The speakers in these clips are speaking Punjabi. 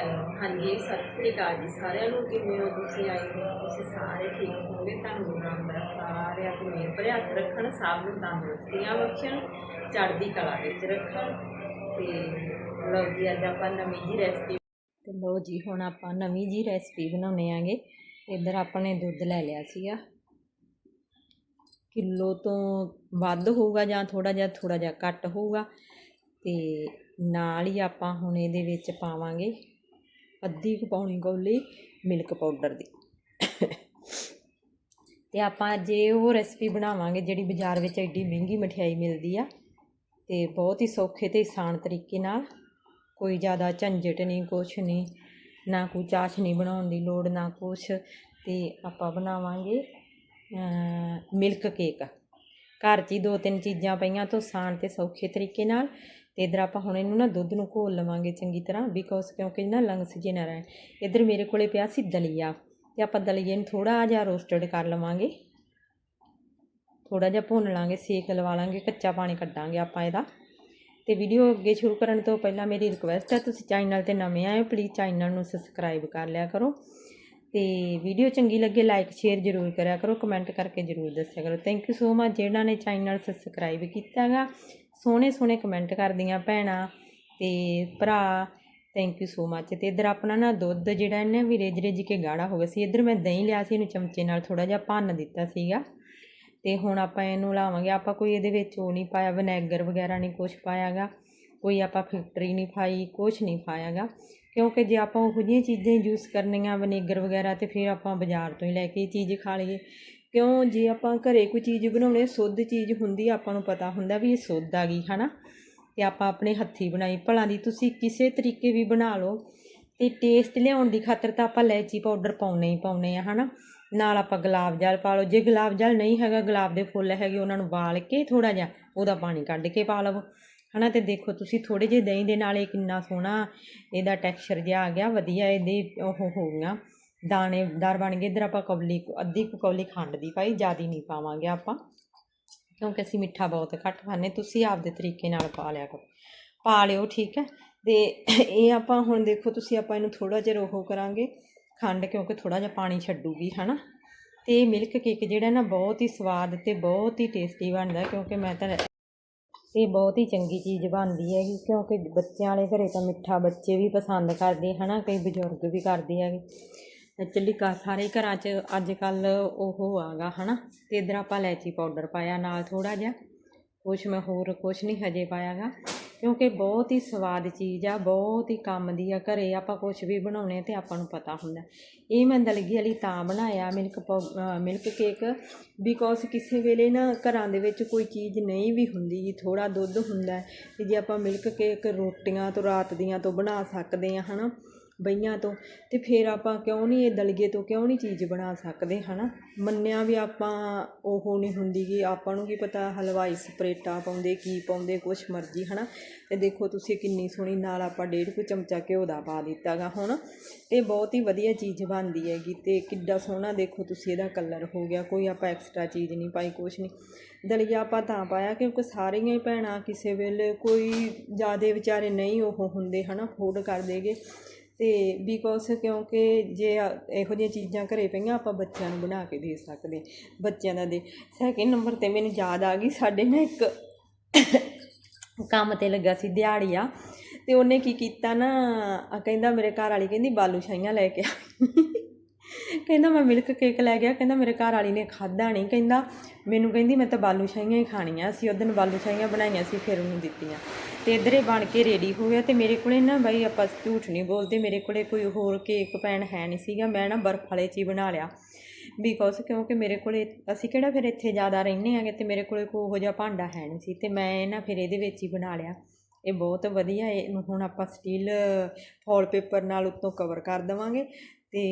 ਹੈਲੋ ਹਾਂਜੀ, ਸਤਿ ਸ੍ਰੀ ਅਕਾਲ ਜੀ ਸਾਰਿਆਂ ਨੂੰ। ਕਿਵੇਂ ਹੋ ਤੁਸੀਂ ਆਏ ਹੋ? ਤੁਸੀਂ ਸਾਰੇ ਠੀਕ ਹੋਗੇ ਤੁਹਾਨੂੰ ਰੱਬ ਦਾ ਸਾਰਿਆਂ ਤੇ ਮੇਰ ਭਰਿਆ ਰੱਖਣ, ਸਭ ਨੂੰ ਤੰਦਰੁਸਤੀਆਂ ਬਖਸ਼ਣ, ਚੜ੍ਹਦੀ ਕਲਾ ਵਿੱਚ ਰੱਖਣ ਤੇ ਲਓ ਜੀ, ਅੱਜ ਆਪਾਂ ਨਵੀਂ ਜੀ ਰੈਸਪੀ ਤੇ ਲਓ ਜੀ, ਹੁਣ ਆਪਾਂ ਨਵੀਂ ਜੀ ਰੈਸਪੀ ਬਣਾਉਣੇ ਆਂਗੇ ਇੱਧਰ ਆਪਾਂ ਨੇ ਦੁੱਧ ਲੈ ਲਿਆ ਸੀਗਾ। ਕਿਲੋ ਤੋਂ ਵੱਧ ਹੋਊਗਾ ਜਾਂ ਥੋੜਾ ਜਿਹਾ ਥੋੜਾ ਜਿਹਾ ਘੱਟ ਹੋਊਗਾ ਤੇ ਨਾਲ ਹੀ ਆਪਾਂ ਹੁਣ ਇਹਦੇ ਵਿੱਚ ਪਾਵਾਂਗੇ ਅੱਧੀ ਕੁ ਪਾਉਣੀ ਕੌਲੀ ਮਿਲਕ ਪਾਊਡਰ ਦੀ। ਤੇ ਆਪਾਂ ਜੇ ਉਹ ਰੈਸਪੀ ਬਣਾਵਾਂਗੇ ਜਿਹੜੀ ਬਾਜ਼ਾਰ ਵਿੱਚ ਐਡੀ ਮਹਿੰਗੀ ਮਠਿਆਈ ਮਿਲਦੀ ਆ, ਤੇ ਬਹੁਤ ਹੀ ਸੌਖੇ ਤੇ ਆਸਾਨ ਤਰੀਕੇ ਨਾਲ, ਕੋਈ ਜ਼ਿਆਦਾ ਝੰਜਟ ਨਹੀਂ, ਕੁਛ ਨਹੀਂ, ਨਾ ਕੋਈ ਚਾਸ਼ਨੀ ਬਣਾਉਣ ਦੀ ਲੋੜ, ਨਾ ਕੁਛ, ਤੇ ਆਪਾਂ ਬਣਾਵਾਂਗੇ ਮਿਲਕ ਕੇਕ ਘਰ 'ਚ ਹੀ ਦੋ ਤਿੰਨ ਚੀਜ਼ਾਂ ਪਈਆਂ ਤੋਂ ਆਸਾਨ ਤੇ ਸੌਖੇ ਤਰੀਕੇ ਨਾਲ ਤੇ ਇਧਰ ਆਪਾਂ ਹੁਣ ਇਹਨੂੰ ਨਾ ਦੁੱਧ ਨੂੰ ਘੋਲ ਲਵਾਂਗੇ ਚੰਗੀ ਤਰ੍ਹਾਂ ਬਿਕੋਜ਼ ਕਿਉਂਕਿ ਨਾ ਲੰਗਸ ਜੇ ਨਾ ਰਹਿਣ। ਇਧਰ ਮੇਰੇ ਕੋਲੇ ਪਿਆ ਸੀ ਦਲੀਆ ਤੇ ਆਪਾਂ ਦਲੀਏ ਨੂੰ ਥੋੜਾ ਜਿਹਾ ਰੋਸਟਡ ਕਰ ਲਵਾਂਗੇ। ਥੋੜਾ ਜਿਹਾ ਭੁੰਨ ਲਾਂਗੇ, ਸੇਕ ਲਵਾ ਲਾਂਗੇ, ਕੱਚਾ ਪਾਣੀ ਕੱਢਾਂਗੇ ਆਪਾਂ ਇਹਦਾ। ਤੇ ਵੀਡੀਓ ਅੱਗੇ ਸ਼ੁਰੂ ਕਰਨ ਤੋਂ ਪਹਿਲਾਂ ਮੇਰੀ ਰਿਕੁਐਸਟ ਹੈ, ਤੁਸੀਂ ਚੈਨਲ ਤੇ ਨਵੇਂ ਆਏ ਹੋ ਪਲੀਜ਼ ਚੈਨਲ ਨੂੰ ਸਬਸਕ੍ਰਾਈਬ ਕਰ ਲਿਆ ਕਰੋ। ਤੇ ਵੀਡੀਓ ਚੰਗੀ ਲੱਗੇ ਲਾਈਕ ਸ਼ੇਅਰ ਜ਼ਰੂਰ ਕਰਿਆ ਕਰੋ ਕਮੈਂਟ ਕਰਕੇ ਜ਼ਰੂਰ ਦੱਸਿਆ ਕਰੋ। ਥੈਂਕ ਯੂ ਸੋ ਮਚ ਜਿਹਨਾਂ ਨੇ ਚੈਨਲ ਸਬਸਕ੍ਰਾਈਬ ਕੀਤਾ ਹੈਗਾ ਸੋਹਣੇ ਸੋਹਣੇ ਕਮੈਂਟ ਕਰਦੀਆਂ ਭੈਣਾਂ ਤੇ ਭਰਾ। ਥੈਂਕ ਯੂ ਸੋ ਮੱਚ ਤੇ ਇਧਰ ਆਪਣਾ ਨਾ ਦੁੱਧ ਜਿਹੜਾ ਇਹਨੇ ਵੀ ਰੇਜ ਰੇਜ ਕੇ ਗਾੜਾ ਹੋ ਗਿਆ ਸੀ, ਇਧਰ ਮੈਂ ਦਹੀਂ ਲਿਆ ਸੀ, ਇਹਨੂੰ ਚਮਚੇ ਨਾਲ ਥੋੜਾ ਜਿਹਾ ਭੰਨ ਦਿੱਤਾ ਸੀਗਾ। ਤੇ ਹੁਣ ਆਪਾਂ ਇਹਨੂੰ ਲਾਵਾਂਗੇ। ਆਪਾਂ ਕੋਈ ਇਹਦੇ ਵਿੱਚ ਉਹ ਨਹੀਂ ਪਾਇਆ, ਵਿਨੈਗਰ ਵਗੈਰਾ ਨਹੀਂ ਕੁਝ ਪਾਇਆਗਾ। ਕੋਈ ਆਪਾਂ ਫਿਲਟਰੀ ਨਹੀਂ ਪਾਈ ਕੁਝ ਨਹੀਂ ਪਾਇਆਗਾ। ਕਿਉਂਕਿ ਜੇ ਆਪਾਂ ਉਹੋ ਜਿਹੀਆਂ ਚੀਜ਼ਾਂ ਯੂਸ ਕਰਨੀਆਂ ਵਨੇਗਰ ਵਗੈਰਾ ਤੇ ਫਿਰ ਆਪਾਂ ਬਾਜ਼ਾਰ ਤੋਂ ਹੀ ਲੈ ਕੇ ਚੀਜ਼ ਖਾ ਲਈਏ। ਕਿਉਂ? ਜੇ ਆਪਾਂ ਘਰੇ ਕੋਈ ਚੀਜ਼ ਬਣਾਉਣੀ, ਸੁੱਧ ਚੀਜ਼ ਹੁੰਦੀ ਆਪਾਂ ਨੂੰ ਪਤਾ ਹੁੰਦਾ ਵੀ ਇਹ ਸੁੱਧ ਆ ਗਈ ਹੈ ਨਾ ਅਤੇ ਆਪਾਂ ਆਪਣੇ ਹੱਥੀਂ ਬਣਾਈ। ਭਲਾਂ ਦੀ ਤੁਸੀਂ ਕਿਸੇ ਤਰੀਕੇ ਵੀ ਬਣਾ ਲਓ ਅਤੇ ਟੇਸਟ ਲਿਆਉਣ ਦੀ ਖਾਤਰ ਤਾਂ ਆਪਾਂ ਇਲਾਇਚੀ ਪਾਊਡਰ ਪਾਉਣੇ ਹੀ ਪਾਉਣੇ ਆ ਨਾ ਨਾਲ ਆਪਾਂ ਗੁਲਾਬ ਜਲ ਪਾ ਲਓ। ਜੇ ਗੁਲਾਬ ਜਲ ਨਹੀਂ ਹੈਗਾ, ਗੁਲਾਬ ਦੇ ਫੁੱਲ ਹੈਗੇ, ਉਹਨਾਂ ਨੂੰ ਵਾਲ ਕੇ ਥੋੜਾ ਜਿਹਾ ਉਹਦਾ ਪਾਣੀ ਕੱਢ ਕੇ ਪਾ ਲਵੋ। ਹਨਾ, ਤੇ ਦੇਖੋ ਤੁਸੀਂ ਥੋੜੇ ਜਿਹੇ ਦਹੀਂ ਦੇ ਨਾਲ ਇਹ ਕਿੰਨਾ ਸੋਹਣਾ ਇਹਦਾ ਟੈਕਸਚਰ ਜਿਹਾ ਆ ਗਿਆ, ਵਧੀਆ ਇਹਦੇ ਉਹ ਹੋ ਗਈਆਂ। ਦਾਣੇਦਾਰ ਬਣ ਗਏ ਇਧਰ ਆਪਾਂ ਕੌਲੀ, ਅੱਧੀ ਕੁ ਕੌਲੀ ਖੰਡ ਦੀ ਪਾਈ ਜ਼ਿਆਦੀ ਨਹੀਂ ਪਾਵਾਂਗੇ ਆਪਾਂ। ਕਿਉਂਕਿ ਅਸੀਂ ਮਿੱਠਾ ਬਹੁਤ ਘੱਟ ਖਾਂਦੇ, ਤੁਸੀਂ ਆਪਦੇ ਤਰੀਕੇ ਨਾਲ ਪਾ ਲਿਆ ਕਰੋ। ਪਾ ਲਿਓ, ਠੀਕ ਹੈ। ਤੇ ਇਹ ਆਪਾਂ ਹੁਣ ਦੇਖੋ, ਤੁਸੀਂ ਆਪਾਂ ਇਹਨੂੰ ਥੋੜਾ ਜਿਹਾ ਉਹ ਕਰਾਂਗੇ, ਖੰਡ, ਕਿਉਂਕਿ ਥੋੜਾ ਜਿਹਾ ਪਾਣੀ ਛੱਡੂਗੀ, ਹਨਾ। ਤੇ ਮਿਲਕ ਕੇਕ ਜਿਹੜਾ ਨਾ ਬਹੁਤ ਹੀ ਸਵਾਦ ਤੇ ਬਹੁਤ ਹੀ ਟੇਸਟੀ ਬਣਦਾ, ਕਿਉਂਕਿ ਮੈਂ ਤਾਂ ਇਹ ਬਹੁਤ ਹੀ ਚੰਗੀ ਚੀਜ਼ ਬਣਦੀ ਹੈਗੀ, ਕਿਉਂਕਿ ਬੱਚਿਆਂ ਵਾਲੇ ਘਰੇ ਤਾਂ ਮਿੱਠਾ ਬੱਚੇ ਵੀ ਪਸੰਦ ਕਰਦੇ ਹੈ ਨਾ ਕਈ ਬਜ਼ੁਰਗ ਵੀ ਕਰਦੇ ਹੈਗੇ। ਐਕਚੁਅਲੀ ਕਾ ਸਾਰੇ ਘਰਾਂ 'ਚ ਅੱਜ ਕੱਲ ਉਹ ਆਗਾ ਨਾ ਅਤੇ ਇੱਧਰ ਆਪਾਂ ਇਲਾਇਚੀ ਪਾਊਡਰ ਪਾਇਆ ਨਾਲ ਥੋੜ੍ਹਾ ਜਿਹਾ, ਕੁਛ ਮੈਂ ਹੋਰ ਕੁਛ ਨਹੀਂ ਹਜੇ ਪਾਇਆ ਗਾ ਕਿਉਂਕਿ ਬਹੁਤ ਹੀ ਸਵਾਦ ਚੀਜ਼ ਆ, ਬਹੁਤ ਹੀ ਕੰਮ ਦੀ ਆ, ਘਰੇ ਆਪਾਂ ਕੁਛ ਵੀ ਬਣਾਉਣੇ ਆ ਤੇ ਆਪਾਂ ਨੂੰ ਪਤਾ ਹੁੰਦਾ। ਇਹ ਮੈਂ ਦਲਗੀ ਵਾਲੀ ਤਾਂ ਬਣਾਇਆ ਮਿਲਕ ਮਿਲਕ ਕੇਕ ਬਿਕੋਜ਼ ਕਿਸੇ ਵੇਲੇ ਨਾ ਘਰਾਂ ਦੇ ਵਿੱਚ ਕੋਈ ਚੀਜ਼ ਨਹੀਂ ਵੀ ਹੁੰਦੀ ਜੀ ਥੋੜਾ ਦੁੱਧ ਹੁੰਦਾ ਹੈ ਤੇ ਜੇ ਆਪਾਂ ਮਿਲਕ ਕੇਕ ਰੋਟੀਆਂ ਤੋਂ ਰਾਤ ਦੀਆਂ ਤੋਂ ਬਣਾ ਸਕਦੇ ਆ ਹਨਾ? ਬਹੀਆਂ ਤੋਂ ਅਤੇ ਫਿਰ ਆਪਾਂ ਕਿਉਂ ਨਹੀਂ ਇਹ ਦਲਗੇ ਤੋਂ ਕਿਉਂ ਨਹੀਂ ਚੀਜ਼ ਬਣਾ ਸਕਦੇ ਹੈ ਨਾ ਮੰਨਿਆ ਵੀ ਆਪਾਂ ਉਹ ਨਹੀਂ ਹੁੰਦੀ ਕਿ ਆਪਾਂ ਨੂੰ ਕੀ ਪਤਾ ਹਲਵਾਈ ਸਪਰੇਟਾ ਪਾਉਂਦੇ, ਕੀ ਪਾਉਂਦੇ, ਕੁਛ ਮਰਜ਼ੀ ਹੈ ਨਾ ਅਤੇ ਦੇਖੋ ਤੁਸੀਂ ਕਿੰਨੀ ਸੋਹਣੀ ਨਾਲ ਆਪਾਂ ਡੇਢ ਕੁ ਚਮਚਾ ਘਿਓ ਦਾ ਪਾ ਦਿੱਤਾ ਦਿੱਤਾਗਾ ਹੁਣ ਇਹ ਬਹੁਤ ਹੀ ਵਧੀਆ ਚੀਜ਼ ਬਣਦੀ ਹੈਗੀ ਅਤੇ ਕਿੱਡਾ ਸੋਹਣਾ ਦੇਖੋ ਤੁਸੀਂ ਇਹਦਾ ਕਲਰ ਹੋ ਗਿਆ, ਕੋਈ ਆਪਾਂ ਐਕਸਟਰਾ ਚੀਜ਼ ਨਹੀਂ ਪਾਈ, ਕੁਛ ਨਹੀਂ। ਦਲੀਆ ਆਪਾਂ ਤਾਂ ਪਾਇਆ ਕਿਉਂਕਿ ਸਾਰੀਆਂ ਹੀ ਭੈਣਾਂ ਕਿਸੇ ਵੇਲੇ ਕੋਈ ਜ਼ਿਆਦਾ ਵਿਚਾਰੇ ਨਹੀਂ ਉਹ ਹੁੰਦੇ, ਹਨਾ? ਫੋਰਡ ਕਰ ਦੇਗੇ। ਅਤੇ ਬਿਕੋਸ ਕਿਉਂਕਿ ਜੇ ਇਹੋ ਜਿਹੀਆਂ ਚੀਜ਼ਾਂ ਘਰ ਪਈਆਂ, ਆਪਾਂ ਬੱਚਿਆਂ ਨੂੰ ਬਣਾ ਕੇ ਦੇ ਸਕਦੇ ਬੱਚਿਆਂ ਦਾ ਦੇ। ਸੈਕਿੰਡ ਨੰਬਰ ਤੇ ਮੈਨੂੰ ਯਾਦ ਆ ਗਈ, ਸਾਡੇ ਨਾ ਇੱਕ ਕੰਮ ਤੇ ਲੱਗਾ ਸੀ, ਦਿਹਾੜੀਆ। ਅਤੇ ਉਹਨੇ ਕੀ ਕੀਤਾ ਨਾ ਕਹਿੰਦਾ ਮੇਰੇ ਘਰ ਵਾਲੀ ਕਹਿੰਦੀ, ਬਾਲੂ ਸ਼ਾਹੀਆਂ ਲੈ ਕੇ ਆ। ਕਹਿੰਦਾ, ਮੈਂ ਮਿਲਕ ਕੇਕ ਲੈ ਗਿਆ ਕਹਿੰਦਾ, ਮੇਰੇ ਘਰ ਵਾਲੀ ਨੇ ਖਾਦਾ ਨਹੀਂ ਕਹਿੰਦਾ, ਮੈਨੂੰ ਕਹਿੰਦੀ, ਮੈਂ ਤਾਂ ਬਾਲੂ ਸ਼ਾਹੀਆਂ ਹੀ ਖਾਣੀਆਂ ਸੀ ਦਿਨ ਬਾਲੂ ਸ਼ਾਹੀਆਂ ਬਣਾਈਆਂ ਸੀ, ਫਿਰ ਉਹਨੂੰ ਦਿੱਤੀਆਂ। ਤੇ ਇੱਧਰ ਬਣ ਕੇ ਰੈਡੀ ਹੋ ਗਿਆ ਤੇ ਮੇਰੇ ਕੋਲੇ ਨਾ ਬਾਈ ਆਪਾਂ ਝੂਠ ਨਹੀਂ ਬੋਲਦੇ, ਮੇਰੇ ਕੋਲੇ ਕੋਈ ਹੋਰ ਕੇਕ ਪੈਣ ਹੈ ਨਹੀਂ ਸੀਗਾ, ਮੈਂ ਨਾ ਬਰਫ ਵਾਲੇ 'ਚ ਹੀ ਬਣਾ ਲਿਆ ਬਿਕੋਜ਼ ਕਿਉਂਕਿ ਮੇਰੇ ਕੋਲੇ ਅਸੀਂ ਕਿਹੜਾ ਫਿਰ ਇੱਥੇ ਜ਼ਿਆਦਾ ਰਹਿੰਦੇ ਆਂਗੇ ਤੇ ਮੇਰੇ ਕੋਲੇ ਕੋਈ ਉਹੋ ਜਿਹਾ ਭਾਂਡਾ ਹੈ ਨਹੀਂ ਸੀ ਤੇ ਮੈਂ ਨਾ ਫਿਰ ਇਹਦੇ ਵਿੱਚ ਹੀ ਬਣਾ ਲਿਆ ਇਹ ਬਹੁਤ ਵਧੀਆ ਹੈ। ਇਹਨੂੰ ਹੁਣ ਆਪਾਂ ਸਟੀਲ ਫੋਲ ਪੇਪਰ ਨਾਲ ਉੱਤੋਂ ਕਵਰ ਕਰ ਦੇਵਾਂਗੇ ਤੇ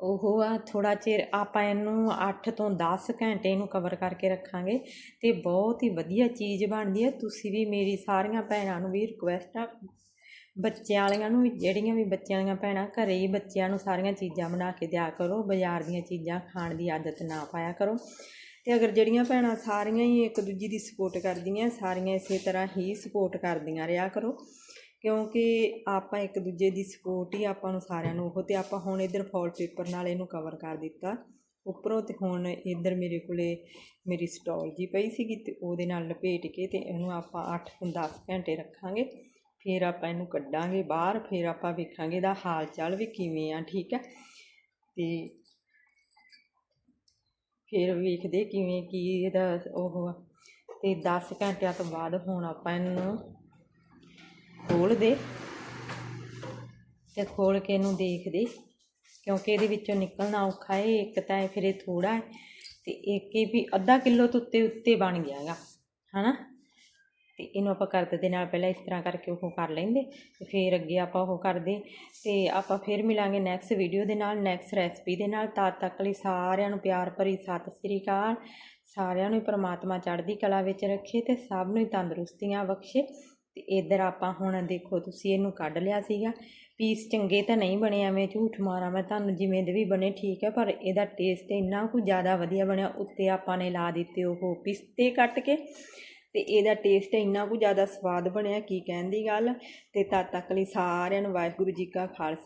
ਉਹ ਆ ਥੋੜਾ ਚਿਰ ਆਪਾਂ ਇਹਨੂੰ 8 ਤੋਂ 10 ਘੰਟੇ ਇਹਨੂੰ ਕਵਰ ਕਰਕੇ ਰੱਖਾਂਗੇ ਤੇ ਬਹੁਤ ਹੀ ਵਧੀਆ ਚੀਜ਼ ਬਣਦੀ ਹੈ ਤੁਸੀਂ ਵੀ ਮੇਰੀ ਸਾਰੀਆਂ ਭੈਣਾਂ ਨੂੰ ਵੀ ਰਿਕੁਐਸਟ ਆ, ਬੱਚਿਆਂ ਵਾਲੀਆਂ ਨੂੰ ਵੀ, ਜਿਹੜੀਆਂ ਵੀ ਬੱਚਿਆਂ ਦੀਆਂ ਭੈਣਾਂ, ਘਰੇ ਹੀ ਬੱਚਿਆਂ ਨੂੰ ਸਾਰੀਆਂ ਚੀਜ਼ਾਂ ਬਣਾ ਕੇ ਦਿਆ ਕਰੋ, ਬਾਜ਼ਾਰ ਦੀਆਂ ਚੀਜ਼ਾਂ ਖਾਣ ਦੀ ਆਦਤ ਨਾ ਪਾਇਆ ਕਰੋ। ਤੇ ਅਗਰ ਜਿਹੜੀਆਂ ਭੈਣਾਂ ਸਾਰੀਆਂ ਹੀ ਇੱਕ ਦੂਜੀ ਦੀ ਸਪੋਰਟ ਕਰਦੀਆਂ, ਸਾਰੀਆਂ ਇਸੇ ਤਰ੍ਹਾਂ ਹੀ ਸਪੋਰਟ ਕਰਦੀਆਂ, ਰਿਹਾ ਕਰੋ। ਕਿਉਂਕਿ ਆਪਾਂ ਇੱਕ ਦੂਜੇ ਦੀ ਸਪੋਰਟ ਹੀ ਆਪਾਂ ਨੂੰ ਸਾਰਿਆਂ ਨੂੰ, ਉਹ ਤੇ ਆਪਾਂ ਹੁਣ ਇਧਰ ਫੋਲ ਪੇਪਰ ਨਾਲ ਇਹਨੂੰ ਕਵਰ ਕਰ ਦਿੱਤਾ। ਉੱਪਰੋਂ ਤੇ ਹੁਣ ਇਧਰ ਮੇਰੇ ਕੋਲੇ ਮੇਰੀ ਸਟਾਲ ਜੀ ਪਈ ਸੀਗੀ ਤੇ ਉਹਦੇ ਨਾਲ ਲਪੇਟ ਕੇ ਤੇ ਇਹਨੂੰ ਆਪਾਂ 8 ਤੋਂ 10 ਘੰਟੇ ਰੱਖਾਂਗੇ। ਫਿਰ ਆਪਾਂ ਇਹਨੂੰ ਕੱਢਾਂਗੇ ਬਾਹਰ, ਫਿਰ ਆਪਾਂ ਵੇਖਾਂਗੇ ਇਹਦਾ ਹਾਲ ਚਾਲ ਵੀ ਕਿਵੇਂ ਆ, ਠੀਕ ਹੈ ਤੇ ਫਿਰ ਵੇਖਦੇ ਕਿਵੇਂ, ਕੀ ਇਹਦਾ ਉਹ ਆ। ਤੇ 10 ਘੰਟਿਆਂ ਤੋਂ ਬਾਅਦ ਹੁਣ ਆਪਾਂ ਇਹਨੂੰ ਖੋਲ ਦੇ ਤੇ ਖੋਲ ਕੇ ਇਹਨੂੰ ਦੇਖਦੇ ਕਿਉਂਕਿ ਇਹਦੇ ਵਿੱਚੋਂ ਨਿਕਲਣਾ ਔਖਾ ਹੈ ਇੱਕ ਤਾਂ ਇਹ ਫਿਰ ਇਹ ਥੋੜਾ ਹੈ ਤੇ ਇੱਕ ਇਹ ਵੀ ਅੱਧਾ ਕਿਲੋ ਤੋਂ ਉੱਤੇ ਉੱਤੇ ਬਣ ਗਿਆ ਹੈਗਾ, ਹਨਾ? ਤੇ ਇਹਨੂੰ ਆਪਾਂ ਕਰਦ ਦੇ ਨਾਲ ਪਹਿਲਾਂ ਇਸ ਤਰ੍ਹਾਂ ਕਰਕੇ ਉਹ ਕਰ ਲੈਂਦੇ, ਤੇ ਫਿਰ ਅੱਗੇ ਆਪਾਂ ਉਹ ਕਰਦੇ ਤੇ ਆਪਾਂ ਫਿਰ ਮਿਲਾਂਗੇ ਨੈਕਸਟ ਵੀਡੀਓ ਦੇ ਨਾਲ ਨੈਕਸਟ ਰੈਸਪੀ ਦੇ ਨਾਲ। ਤਦ ਤੱਕ ਲਈ ਸਾਰਿਆਂ ਨੂੰ ਪਿਆਰ ਭਰੀ ਸਤਿ ਸ੍ਰੀ ਅਕਾਲ। ਸਾਰਿਆਂ ਨੂੰ ਹੀ ਪ੍ਰਮਾਤਮਾ ਚੜ੍ਹਦੀ ਕਲਾ ਵਿੱਚ ਰੱਖੇ ਤੇ ਸਭ ਨੂੰ ਹੀ ਤੰਦਰੁਸਤੀਆਂ ਬਖਸ਼ੇ। ਤੇ ਇੱਧਰ ਆਪਾਂ ਹੁਣ ਦੇਖੋ ਤੁਸੀਂ ਇਹਨੂੰ ਕੱਢ ਲਿਆ ਸੀਗਾ। ਪੀਸ ਚੰਗੇ ਤਾਂ ਨਹੀਂ ਬਣੇ, ਐਵੇਂ ਝੂਠ ਮਾਰਾਂ ਮੈਂ ਤੁਹਾਨੂੰ ਜਿਵੇਂ ਦੇ ਵੀ ਬਣੇ ਠੀਕ ਹੈ, ਪਰ ਇਹਦਾ ਟੇਸਟ ਇੰਨਾ ਕੁ ਜ਼ਿਆਦਾ ਵਧੀਆ ਬਣਿਆ, ਉੱਤੇ ਆਪਾਂ ਨੇ ਲਾ ਦਿੱਤੇ ਉਹ ਪਿਸਤੇ ਕੱਟ ਕੇ ਤੇ ਇਹਦਾ ਟੇਸਟ ਇੰਨਾ ਕੁ ਜ਼ਿਆਦਾ ਸਵਾਦ ਬਣਿਆ, ਕੀ ਕਹਿਣ ਦੀ ਗੱਲ। ਤੇ ਤਦ ਤੱਕ ਲਈ ਸਾਰਿਆਂ ਨੂੰ ਵਾਹਿਗੁਰੂ ਜੀ ਕਾ ਖਾਲਸਾ।